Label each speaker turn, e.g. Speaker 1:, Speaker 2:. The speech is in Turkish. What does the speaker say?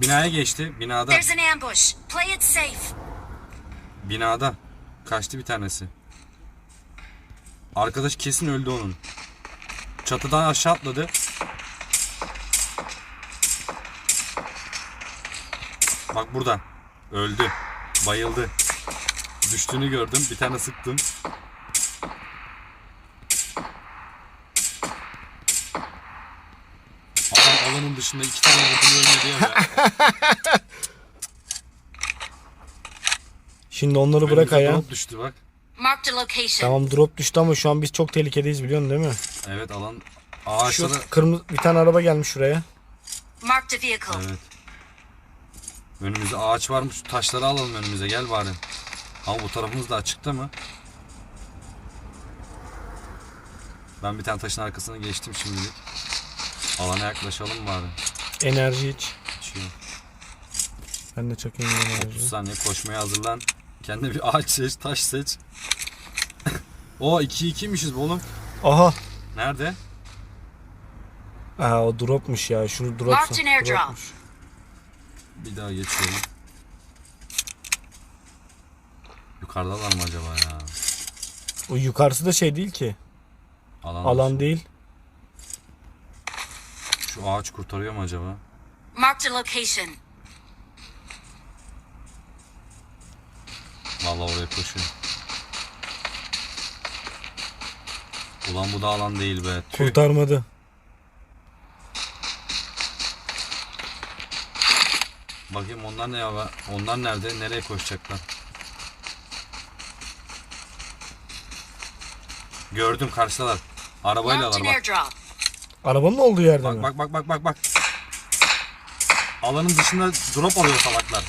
Speaker 1: Binaya geçti. Binada.
Speaker 2: There's an ambush. Play it safe.
Speaker 1: Binada. Kaçtı bir tanesi. Arkadaş kesin öldü onun. Çatıdan aşağı atladı. Bak burada. Öldü. Bayıldı. Düştüğünü gördüm. Bir tane sıktım. Alanın dışında iki tane vurdum ölmedi ya.
Speaker 3: Şimdi onları bırak
Speaker 1: Önümüze
Speaker 3: ayağa.
Speaker 1: drop düştü bak.
Speaker 2: Marked a location.
Speaker 3: Tamam drop düştü ama şu an biz çok tehlikedeyiz biliyorsun değil mi?
Speaker 1: Evet alan
Speaker 3: Şu
Speaker 1: ağaçlara
Speaker 3: kırmızı bir tane araba gelmiş şuraya.
Speaker 2: Marked a vehicle.
Speaker 1: Evet. Önümüzde ağaç varmış. Şu taşları alalım önümüze. Gel bari. Ama bu tarafımız da açıkta mı? Ben bir tane taşın arkasına geçtim şimdilik. Alana yaklaşalım bari.
Speaker 3: Enerji iç.
Speaker 1: Açıyor.
Speaker 3: Ben de çakayım
Speaker 1: 30
Speaker 3: enerji.
Speaker 1: saniye koşmaya hazırlan. Kendine bir ağaç seç, taş seç. o 2-2'ymişiz bu oğlum.
Speaker 3: Aha.
Speaker 1: Nerede?
Speaker 3: Aa o dropmuş ya. Şunu drop.
Speaker 2: Marked an airdrop.
Speaker 3: dropmuş.
Speaker 1: Bir daha geçiyorum. Yukarıdalar mı acaba ya?
Speaker 3: O yukarısı da şey değil ki.
Speaker 1: Alan,
Speaker 3: Alan değil.
Speaker 1: Şu ağaç kurtarıyor mu acaba?
Speaker 2: Marked a location.
Speaker 1: Vallahi oraya koşuyor. Ulan bu da alan değil be. Tüh.
Speaker 3: Kurtarmadı.
Speaker 1: Bakayım onlar ne ya? Onlar nerede? Nereye koşacaklar? Gördüm karşıdalar. Arabayla
Speaker 2: an
Speaker 1: bak.
Speaker 3: Arabanın olduğu yerde mi?
Speaker 1: Bak bak bak bak bak bak. Alanın dışında drop alıyor salaklar.